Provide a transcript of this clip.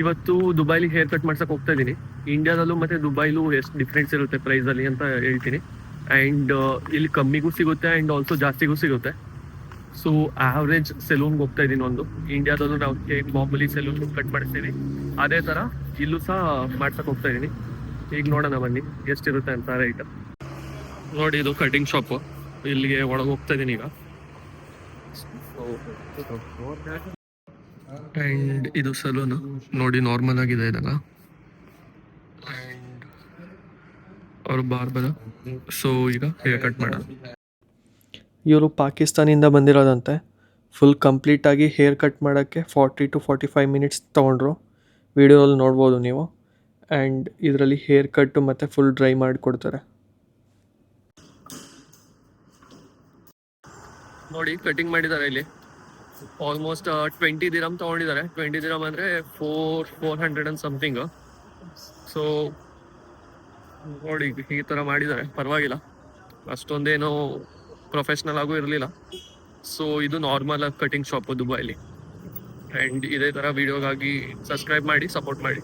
ಇವತ್ತು ದುಬೈಲಿ hair cut ಮಾಡ್ಸಕ್ ಹೋಗ್ತಾ ಇದ್ದೀನಿ ಇಂಡಿಯಾದಲ್ಲೂ ಮತ್ತೆ ದುಬೈಲೂ ಎಷ್ಟು ಡಿಫ್ರೆನ್ಸ್ ಇರುತ್ತೆ ಪ್ರೈಸ್ ಅಲ್ಲಿ ಅಂತ ಹೇಳ್ತೀನಿ. ಅಂಡ್ ಇಲ್ಲಿ ಕಮ್ಮಿಗೂ ಸಿಗುತ್ತೆ ಅಂಡ್ ಆಲ್ಸೋ ಜಾಸ್ತಿಗೂ ಸಿಗುತ್ತೆ. ಸೊ ಆವ್ರೇಜ್ ಸೆಲೂನ್ಗೆ ಹೋಗ್ತಾ ಇದ್ದೀನಿ ಒಂದು. ಇಂಡಿಯಾದಲ್ಲೂ ನಾವು ಮಾಮೂಲಿ ಸೆಲೂನ್ ಕಟ್ ಮಾಡಿಸ್ತೀವಿ. ಅದೇ ತರ ಇಲ್ಲೂ ಸಹ ಮಾಡ್ಸಕ್ ಹೋಗ್ತಾ ಇದ್ದೀನಿ ಈಗ ನೋಡೋಣ ಬನ್ನಿ, ಎಷ್ಟಿರುತ್ತೆ ಅಂತ ರೈಟ್ ನೋಡಿ, ಇದು ಕಟಿಂಗ್ ಶಾಪ್ ಇಲ್ಲಿಗೆ ಒಳಗೆ ಹೋಗ್ತಾ ಇದ್ದೀನಿ ಈಗ. ಅಂಡ್ ಇದು ಸಲೂನ್. ನೋಡಿ ನಾರ್ಮಲ್ ಆಗಿದೆ ಇದೆಲ್ಲ. ಅಂಡ್ ಅವರು ಬಾರ್ಬರ ಸೊ ಈಗ ಹೇರ್ ಕಟ್ ಮಾಡೋಣ. ಇವರು ಪಾಕಿಸ್ತಾನಿಂದ ಬಂದಿರೋದಂತೆ. ಫುಲ್ ಕಂಪ್ಲೀಟಾಗಿ ಹೇರ್ ಕಟ್ ಮಾಡೋಕ್ಕೆ forty to forty five minutes ತೊಗೊಂಡ್ರು. ವಿಡಿಯೋದಲ್ಲಿ ನೋಡ್ಬೋದು ನೀವು. ಆ್ಯಂಡ್ ಇದರಲ್ಲಿ ಹೇರ್ ಕಟ್ಟು ಮತ್ತು ಫುಲ್ ಡ್ರೈ ಮಾಡಿಕೊಡ್ತಾರೆ. ನೋಡಿ ಕಟಿಂಗ್ ಮಾಡಿದ್ದಾರೆ ಇಲ್ಲಿ. ಆಲ್ಮೋಸ್ಟ್ ಟ್ವೆಂಟಿ ದಿರಮ್ ತಗೊಂಡಿದ್ದಾರೆ. ಟ್ವೆಂಟಿ ದಿರಮ್ ಅಂದ್ರೆ four four hundred and something so ನೋಡಿ, ಈ ತರ ಮಾಡಿದ್ದಾರೆ. ಪರವಾಗಿಲ್ಲ. ಅಷ್ಟೊಂದೇನು ಪ್ರೊಫೆಷನಲ್ ಆಗೂ ಇರಲಿಲ್ಲ. ಸೊ ಇದು ನಾರ್ಮಲ್ ಕಟಿಂಗ್ ಶಾಪ್ ದುಬೈಲಿ ಅಂಡ್ ಇದೇ ಥರ ವಿಡಿಯೋಗಾಗಿ ಸಬ್ಸ್ಕ್ರೈಬ್ ಮಾಡಿ ಸಪೋರ್ಟ್ ಮಾಡಿ.